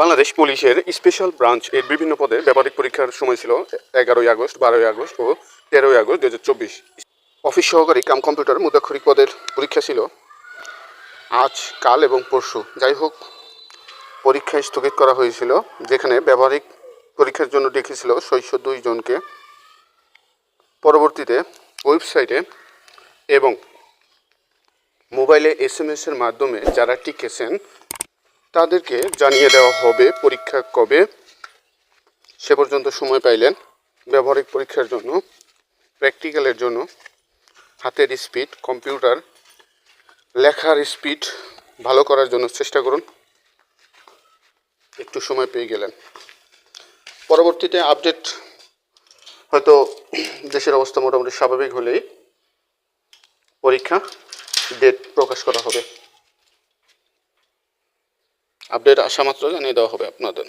বাংলাদেশ পুলিশের special branch এর বিভিন্ন পদে ব্যবহারিক পরীক্ষার সময় ছিল এগারোই আগস্ট, বারোই আগস্ট ও তেরোই আগস্ট দু হাজার চব্বিশ। অফিস সহকারী কাম কম্পিউটার মুদাক্ষরিক পদের পরীক্ষা ছিল আজ, কাল এবং পরশু। যাই হোক পরীক্ষা স্থগিত করা হয়েছিল, যেখানে ব্যবহারিক পরীক্ষার জন্য ডেকেছিল ছয়শো দুই জনকে। পরবর্তীতে ওয়েবসাইটে এবং মোবাইলে এস এম এর মাধ্যমে যারা টিকেছেন তাদেরকে জানিয়ে দেওয়া হবে পরীক্ষা কবে। সে পর্যন্ত সময় পাইলেন ব্যবহারিক পরীক্ষার জন্য প্র্যাকটিক্যালের জন্য। হাতের স্পিড কম্পিউটার লেখার স্পিড ভালো করার জন্য চেষ্টা করুন। একটু সময় পেয়ে গেলেন। পরবর্তীতে আপডেট হয়তো দেশের অবস্থা মোটামুটি স্বাভাবিক হলেই পরীক্ষা ডেট প্রকাশ করা হবে। আপডেট আসা মাত্র জানিয়ে দেওয়া হবে আপনাদের।